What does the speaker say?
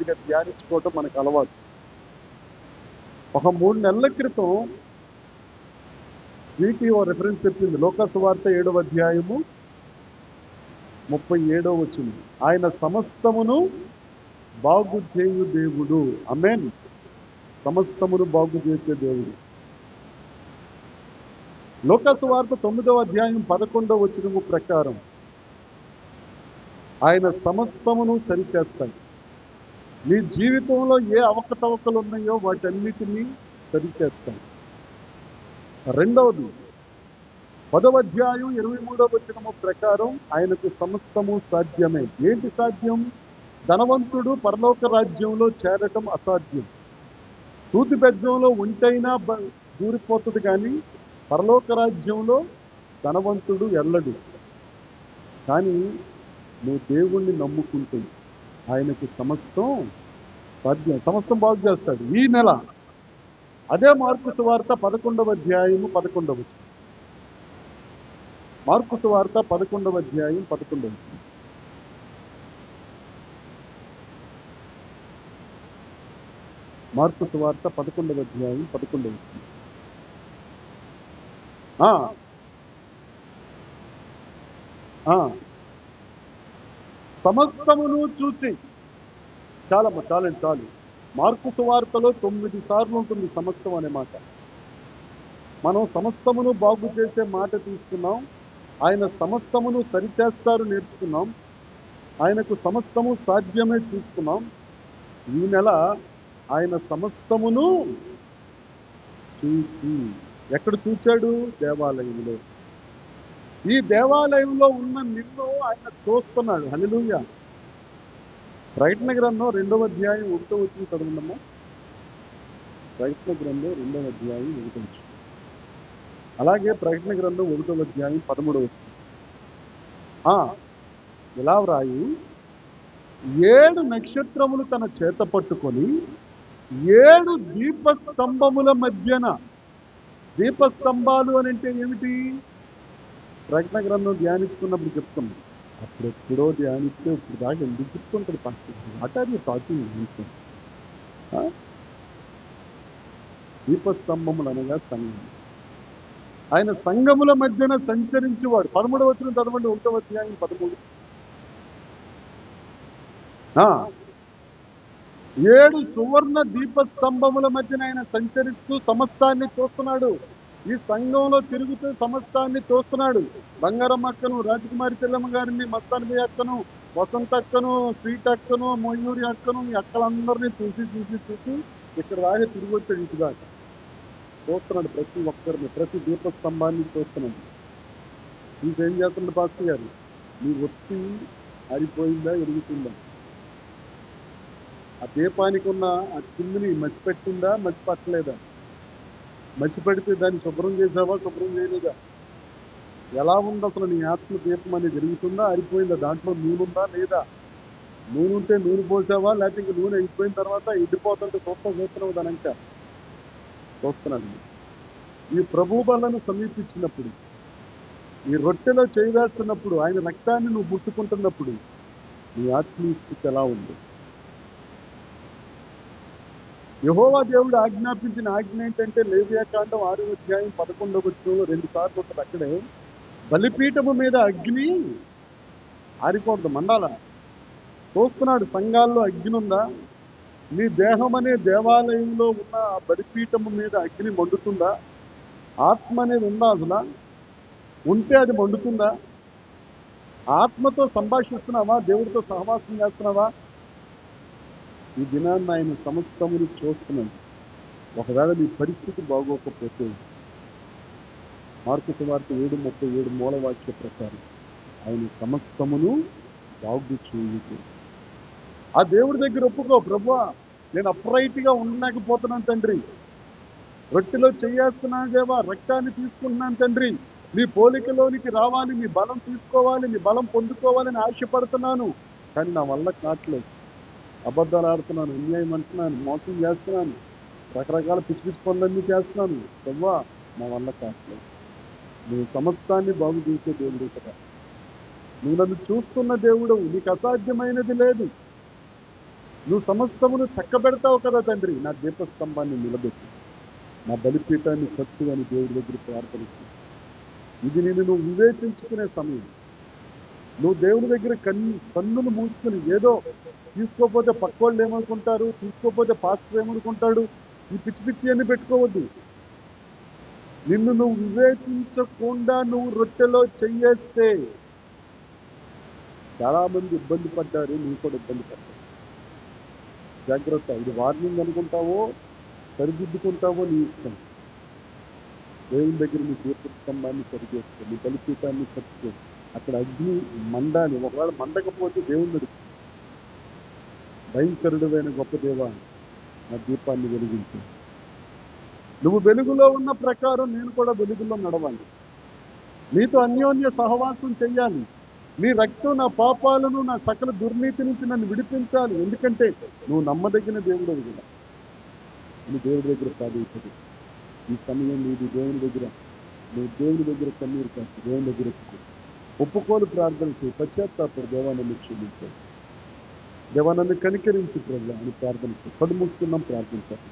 కొద్దిగా ధ్యానించుకోవటం మనకు అలవాటు. ఒక మూడు నెలల క్రితం స్వీటీ ఓ రెఫరెన్స్ చెప్పింది. లోకసువార్త ఏడవ అధ్యాయము ముప్పై ఏడవ వచ్చింది ఆయన సమస్తమును బాగు చేయు దేవుడు. అమెన్ సమస్తమును బాగు చేసే దేవుడు. లోకసువార్త తొమ్మిదవ అధ్యాయం పదకొండవ వచ్చినము ప్రకారం ఆయన సమస్తమును సరిచేస్తాడు. మీ జీవితంలో ఏ అవకతవకలు ఉన్నాయో వాటన్నిటినీ సరిచేస్తాడు రెండవది పదవ అధ్యాయం ఇరవై మూడవ వచనము ప్రకారం ఆయనకు సమస్తము సాధ్యమే. ఏంటి సాధ్యం? ధనవంతుడు పరలోక రాజ్యంలో చేరటం అసాధ్యం. సూతి బెజ్జంలో ఉంటైనా దూరిపోతుంది కానీ పరలోక రాజ్యంలో ధనవంతుడు ఎల్లడు. కానీ నువ్వు దేవుణ్ణి నమ్ముకుంటుంది ఆయనకు సమస్తం సాధ్యం సమస్తం బాగు చేస్తాడు ఈ నెల అదే మార్కు సువార్త పదకొండవ అధ్యాయము పదకొండవ వచనం. మార్కు సువార్త పదకొండవ అధ్యాయం పదకొండవ వచనం. మార్కు సువార్త పదకొండవ అధ్యాయం పదకొండవ ఆ సమస్తమును చూచి. చాలమ్మ చాలండి చాలు. మార్కు సువార్తలో తొమ్మిది సార్లు ఉంటుంది సమస్తం అనే మాట. మనం సమస్తమును బాగు చేసే మాట తీసుకున్నాం. ఆయన సమస్తమును సరిచేస్తారు నేర్చుకున్నాం. ఆయనకు సమస్తము సాధ్యమే చూసుకున్నాం. ఈ నెల ఆయన సమస్తమును చూచి. ఎక్కడ చూచాడు? దేవాలయంలో. ఈ దేవాలయంలో ఉన్న నిన్ను ఆయన చూస్తున్నాడు. హల్లెలూయా. ప్రయత్న గ్రంథం రెండవ అధ్యాయం ఒకటో వచ్చిన చదవండమ్మా ప్రయత్న గ్రంథం రెండవ అధ్యాయం ఒకటో వచ్చిన. అలాగే ప్రయత్న గ్రంథం ఒకటో అధ్యాయం పదమూడవ వచ్చిన. ఆ, ఇలా వ్రాయి? ఏడు నక్షత్రములు తన చేత పట్టుకొని ఏడు దీపస్తంభముల మధ్యన. దీపస్తంభాలు అని అంటే ఏమిటి? ప్రకటన గ్రంథం ధ్యానించుకున్నప్పుడు చెప్తున్నాం అప్పుడెప్పుడో ధ్యానిస్తే ఇప్పుడు దాకా ఎందుకు చెప్తుంటాడు pastor? What are you talking answer దీపస్తంభములు అనగా సంఘం. ఆయన సంఘముల మధ్యన సంచరించేవాడు. పదమూడు వచ్చిన చదవండి ఒకటో అధ్యాయం పదమూడు. ఏడు సువర్ణ దీపస్తంభముల మధ్యన ఆయన సంచరిస్తూ సమస్తాన్ని చూస్తున్నాడు. ఈ సంఘంలో తిరుగుతూ సమస్తాన్ని తోస్తున్నాడు బంగారం అక్కను రాజకుమారి తెల్లమ్మ గారిని మస్తానబి అక్కను వసంత అక్కను స్వీట్ అక్కను మయూరి అక్కను ఈ అక్కలందరినీ చూసి చూసి చూసి ఇక్కడ దాకా తిరిగి వచ్చాడు ఇటు దాకా చూస్తున్నాడు ప్రతి ఒక్కరిని ప్రతి దీపస్తంభాన్ని చూస్తున్నాడు. ఇంకేం చేస్తున్నాడు పాస్టర్ గారు? నీ ఒత్తి ఆరిపోయిందా ఎరుగుతుందా? ఆ దీపానికి ఉన్న ఆ కిందిని మసిపెట్టిందా మసిపట్టలేదా? మసిపెడితే దాన్ని శుభ్రం చేసావా శుభ్రం చేయలేదా? ఎలా ఉంది అసలు నీ ఆత్మ దీపం అనేది జరుగుతుందా అయిపోయిందా దాంట్లో నూనె లేదా? నూనె ఉంటే నూనె పోసావా? లేకపోతే ఇంక నూనె అయిపోయిన తర్వాత ఎండిపోతుంటే చూస్తాం చూస్తున్నావు దానంక చూస్తున్నాను. ఈ ప్రభు బలను సమీపించినప్పుడు ఈ రొట్టెలో చేయి వేస్తున్నప్పుడు ఆయన రక్తాన్ని నువ్వు ముట్టుకుంటున్నప్పుడు నీ ఆత్మీయ స్థితి ఎలా ఉంది? యహోవా దేవుడు ఆజ్ఞాపించిన ఆజ్ఞ ఏంటంటే లేవియాకాండం ఆరు అధ్యాయం పదకొండవ వచ్చిన రెండు సార్లు ఉంటుంది అక్కడే. బలిపీఠము మీద అగ్ని ఆరిపోద్దు మండాల. చూస్తున్నాడు సంఘాల్లో అగ్ని ఉందా? నీ దేహం అనే దేవాలయంలో ఉన్న ఆ బలిపీఠము మీద అగ్ని మండుతుందా? ఆత్మ అనేది ఉందా అసలు ఉంటే అది మండుతుందా? ఆత్మతో సంభాషిస్తున్నావా? దేవుడితో సహవాసం చేస్తున్నావా? ఈ దినాన్ని ఆయన సమస్తమును చూస్తున్నాడు ఒకవేళ మీ పరిస్థితి బాగోకపోతే మార్కు సువార్త ఏడు ముప్పై ఏడు మూలవాక్య ప్రకారం ఆయన సమస్తమును బాగు చేయుదు ఆ దేవుడి దగ్గర ఒప్పుకో ప్రభా నేను అప్రైట్గా ఉండలేకపోతున్నాను తండ్రి. రొట్టెలో చెయ్యేస్తున్నాను దేవా రక్తాన్ని తీసుకుంటున్నాను తండ్రి. మీ పోలికలోనికి రావాలి మీ బలం తీసుకోవాలి మీ బలం పొందుకోవాలని ఆశపడుతున్నాను. కానీ నా వల్ల కావట్లేదు. అబద్ధాలు ఆడుతున్నాను అన్యాయం అంటున్నాను మోసం చేస్తున్నాను రకరకాల పిచ్చి పిచ్చి పనులన్నీ చేస్తున్నాను. ప్రభా మా వల్ల కావట్లేదు నువ్వు సమస్తాన్ని బాగు చేసే దేవుడు కదా నువ్వు నన్ను చూస్తున్న దేవుడు నీకు అసాధ్యమైనది లేదు. నువ్వు సమస్తమును చక్కబెడతావు కదా తండ్రి. నా దీపస్తంభాన్ని నిలబెట్టి. నా బలిపీఠాన్ని కట్టు అని దేవుడి దగ్గర ప్రార్థన ఇది నేను నువ్వు వివేచించుకునే సమయం. నువ్వు దేవుడి దగ్గర కన్ను కన్నులు మూసుకుని ఏదో తీసుకోపోతే పక్కోళ్ళు ఏమనుకుంటారు? తీసుకోపోతే పాస్టర్ ఏమనుకుంటాడు? ఈ పిచ్చి పిచ్చి అన్ని పెట్టుకోవద్దు. నిన్ను నువ్వు వివేచించకుండా నువ్వు రొట్టెలో చెయ్యేస్తే చాలా మంది ఇబ్బంది పడ్డారు నువ్వు కూడా ఇబ్బంది పడ్డావు. జాగ్రత్త ఇది వార్నింగ్ అనుకుంటావో సరిదిద్దుకుంటావో నీ ఇష్టం. దేవుని దగ్గర నీ దీపస్తంభాన్ని సరిచేసుకో నీ బలిపీఠాన్ని కట్టుకో. అక్కడ అగ్ని మండాలి ఒకవేళ మండకపోతే దేవుడు భయంకరుడమైన గొప్ప దేవ నా దీపాన్ని వెలిగించు. నువ్వు వెలుగులో ఉన్న ప్రకారం నేను కూడా వెలుగులో నడవాలి. నీతో అన్యోన్య సహవాసం చెయ్యాలి. నీ రక్తం నా పాపాలను నా సకల దుర్నీతి నుంచి నన్ను విడిపించాలి. ఎందుకంటే నువ్వు నమ్మదగిన దేవుడు కూడా నువ్వు దేవుడి దగ్గర సాధించదు. ఈ సమయం నీది దేవుని దగ్గర. నువ్వు దేవుని దగ్గర కన్నీరు కాదు దేవుని దగ్గర ఒప్పుకోని ఒప్పుకోలు ప్రార్థన చేయి. పశ్చాత్తాపడు దేవాన్ని క్షమించాడు. దేవాన్ని కనికరించి ప్రభు అని ప్రార్థన చేయి. కడు మూసుకున్నాం ప్రార్థించాలి